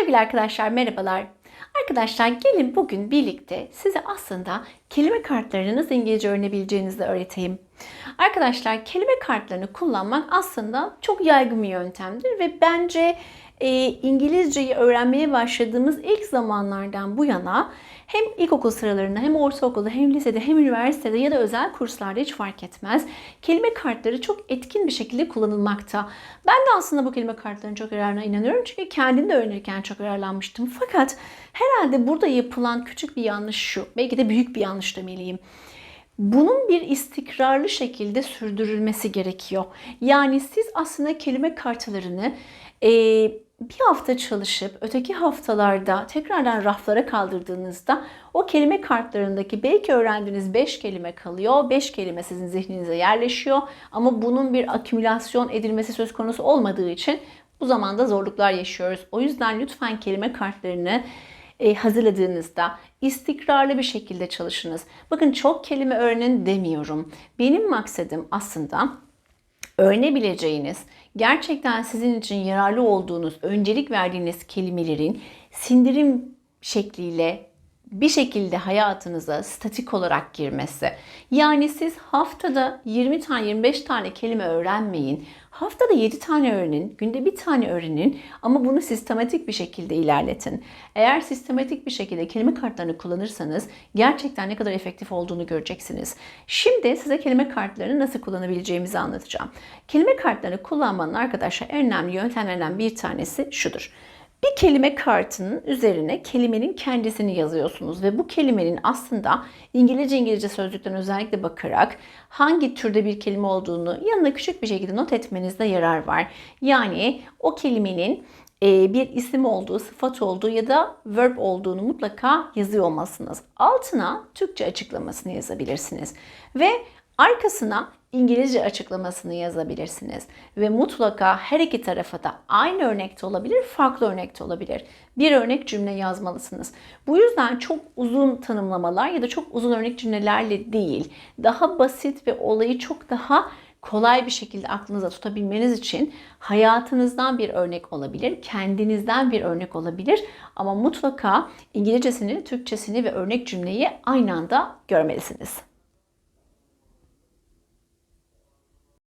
Sevgili arkadaşlar merhabalar. Arkadaşlar gelin bugün birlikte size aslında kelime kartlarını nasıl İngilizce öğrenebileceğinizi öğreteyim. Arkadaşlar kelime kartlarını kullanmak aslında çok yaygın bir yöntemdir ve bence e, İngilizceyi öğrenmeye başladığımız ilk zamanlardan bu yana hem ilkokul sıralarında hem ortaokulda hem lisede hem üniversitede ya da özel kurslarda hiç fark etmez. Kelime kartları çok etkin bir şekilde kullanılmakta. Ben de aslında bu kelime kartlarının çok yararına inanıyorum. Çünkü kendim de öğrenirken çok yararlanmıştım. Fakat herhalde burada yapılan küçük bir yanlış şu. Belki de büyük bir yanlış demeliyim bunun bir istikrarlı şekilde sürdürülmesi gerekiyor. Yani siz aslında kelime kartlarını e, bir hafta çalışıp öteki haftalarda tekrardan raflara kaldırdığınızda o kelime kartlarındaki belki öğrendiğiniz 5 kelime kalıyor. 5 kelime sizin zihninize yerleşiyor ama bunun bir akümülasyon edilmesi söz konusu olmadığı için bu zamanda zorluklar yaşıyoruz. O yüzden lütfen kelime kartlarını e, hazırladığınızda istikrarlı bir şekilde çalışınız. Bakın çok kelime öğrenin demiyorum. Benim maksadım aslında öğrenebileceğiniz, gerçekten sizin için yararlı olduğunuz, öncelik verdiğiniz kelimelerin sindirim şekliyle bir şekilde hayatınıza statik olarak girmesi. Yani siz haftada 20 tane 25 tane kelime öğrenmeyin. Haftada 7 tane öğrenin, günde bir tane öğrenin ama bunu sistematik bir şekilde ilerletin. Eğer sistematik bir şekilde kelime kartlarını kullanırsanız gerçekten ne kadar efektif olduğunu göreceksiniz. Şimdi size kelime kartlarını nasıl kullanabileceğimizi anlatacağım. Kelime kartlarını kullanmanın arkadaşlar en önemli yöntemlerinden bir tanesi şudur. Bir kelime kartının üzerine kelimenin kendisini yazıyorsunuz ve bu kelimenin aslında İngilizce İngilizce sözlükten özellikle bakarak hangi türde bir kelime olduğunu yanına küçük bir şekilde not etmenizde yarar var. Yani o kelimenin e, bir isim olduğu, sıfat olduğu ya da verb olduğunu mutlaka yazıyor olmalısınız. Altına Türkçe açıklamasını yazabilirsiniz. Ve arkasına İngilizce açıklamasını yazabilirsiniz. Ve mutlaka her iki tarafa da aynı örnekte olabilir, farklı örnekte olabilir. Bir örnek cümle yazmalısınız. Bu yüzden çok uzun tanımlamalar ya da çok uzun örnek cümlelerle değil, daha basit ve olayı çok daha kolay bir şekilde aklınıza tutabilmeniz için hayatınızdan bir örnek olabilir, kendinizden bir örnek olabilir ama mutlaka İngilizcesini, Türkçesini ve örnek cümleyi aynı anda görmelisiniz.